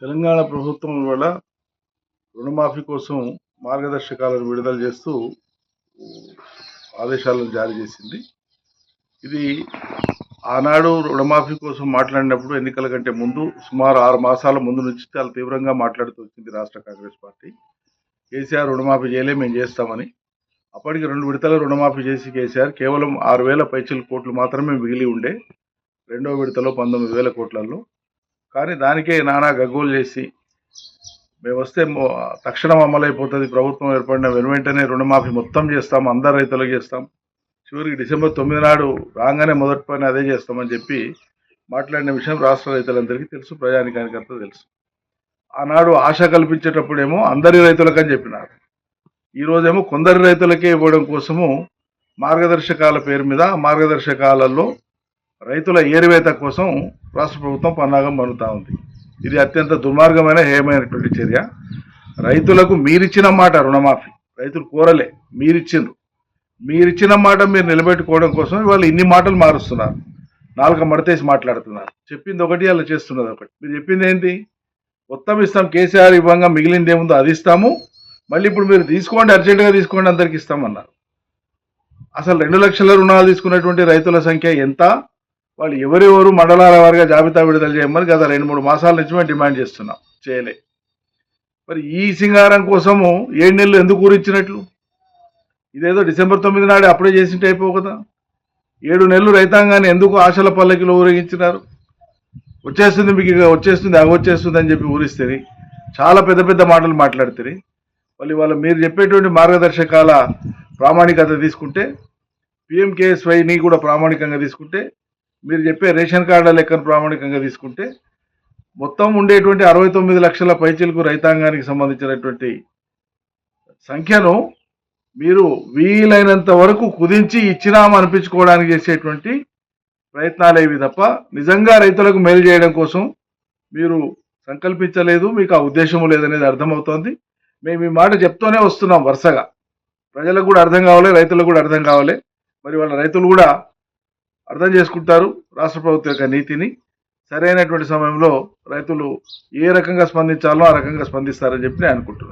తెలంగాణ ప్రభుత్వం వల్ల రుణమాఫీ కోసం మార్గదర్శకాలను విడుదల చేస్తూ ఆదేశాలను జారీ చేసింది. ఇది ఆనాడు రుణమాఫీ కోసం మాట్లాడినప్పుడు ఎన్నికల కంటే ముందు సుమారు ఆరు మాసాల ముందు నుంచి చాలా తీవ్రంగా మాట్లాడుతూ వచ్చింది రాష్ట్ర కాంగ్రెస్ పార్టీ. కేసీఆర్ రుణమాఫీ చేయలే మేము చేస్తామని. అప్పటికి రెండు విడతల రుణమాఫీ చేసి కేసీఆర్ కేవలం ఆరు వేల పైచల కోట్లు మాత్రమే మిగిలి ఉండే రెండో విడతలో పంతొమ్మిది వేల కోట్లలో కానీ దానికే నానా గగ్గోలు చేసి మేము వస్తే తక్షణం అమలైపోతుంది. ప్రభుత్వం ఏర్పడిన వెను వెంటనే రుణమాఫీ మొత్తం చేస్తాం అందరు రైతులకు చేస్తాం. చివరికి డిసెంబర్ తొమ్మిది నాడు రాగానే మొదటి పని అదే చేస్తామని చెప్పి మాట్లాడిన విషయం రాష్ట్ర రైతులందరికీ తెలుసు ప్రజానికానికి అంతా తెలుసు. ఆనాడు ఆశ కల్పించేటప్పుడేమో అందరి రైతులకని చెప్పినారు. ఈరోజేమో కొందరి రైతులకే ఇవ్వడం కోసము మార్గదర్శకాల పేరు మీద మార్గదర్శకాలలో రైతుల ఏరివేత కోసం రాష్ట్ర ప్రభుత్వం పన్నాగం పన్నుతా ఉంది. ఇది అత్యంత దుర్మార్గమైన హేయమైనటువంటి చర్య. రైతులకు మీరిచ్చిన మాట రుణమాఫీ. రైతులు కోరలే మీరిచ్చిండ్రు. మీరిచ్చిన మాట మీరు నిలబెట్టుకోవడం కోసం వాళ్ళు ఇన్ని మాటలు మారుస్తున్నారు. నాలుక మడతేసి మాట్లాడుతున్నారు. చెప్పింది ఒకటి అలా చేస్తున్నది ఒకటి. మీరు చెప్పింది ఏంటి? మొత్తం ఇస్తాం కేసీఆర్ ఇవ్వంగా మిగిలింది ఏముందో అది ఇస్తాము. మళ్ళీ ఇప్పుడు మీరు తీసుకోండి అర్జెంటుగా తీసుకోండి అందరికి ఇస్తామన్నారు. అసలు రెండు లక్షల రుణాలు తీసుకున్నటువంటి రైతుల సంఖ్య ఎంత? వాళ్ళు ఎవరెవరు మండలాల వారిగా జాబితా విడుదల చేయమని గత రెండు మూడు మాసాల నుంచి మేము డిమాండ్ చేస్తున్నాం చేయలే. మరి ఈ సింగారం కోసము ఏడు నెలలు ఎందుకు ఊరించినట్లు? ఇదేదో డిసెంబర్ తొమ్మిది నాడు అప్పుడే చేసింటే అయిపో కదా. ఏడు నెలలు రైతాంగాన్ని ఎందుకు ఆశల పల్లకిలో ఊరేగించినారు? వచ్చేస్తుంది మీకు ఇక వచ్చేస్తుంది అవి వచ్చేస్తుంది అని చెప్పి ఊరిస్తుంది చాలా పెద్ద పెద్ద మాటలు మాట్లాడుతుంది వాళ్ళు మీరు చెప్పేటువంటి మార్గదర్శకాల ప్రామాణికత తీసుకుంటే పిఎంకేఎస్వైని కూడా ప్రామాణికంగా తీసుకుంటే మీరు చెప్పే రేషన్ కార్డుల లెక్కను ప్రామాణికంగా తీసుకుంటే మొత్తం ఉండేటువంటి అరవై తొమ్మిది లక్షల పైచిలకు రైతాంగానికి సంబంధించినటువంటి సంఖ్యను మీరు వీలైనంత వరకు కుదించి ఇచ్చినాం అనిపించుకోవడానికి చేసేటువంటి ప్రయత్నాలు ఇవి తప్ప నిజంగా రైతులకు మేలు చేయడం కోసం మీరు సంకల్పించలేదు మీకు ఆ ఉద్దేశం లేదనేది అర్థమవుతోంది. మేము ఈ మాట చెప్తూనే వస్తున్నాం వరుసగా. ప్రజలకు కూడా అర్థం కావాలి రైతులకు కూడా అర్థం కావాలి. మరి వాళ్ళ రైతులు కూడా అర్థం చేసుకుంటారు రాష్ట్ర ప్రభుత్వం యొక్క నీతిని. సరైనటువంటి సమయంలో రైతులు ఏ రకంగా స్పందించాలో ఆ రకంగా స్పందిస్తారని చెప్పి నేను అనుకుంటున్నాను.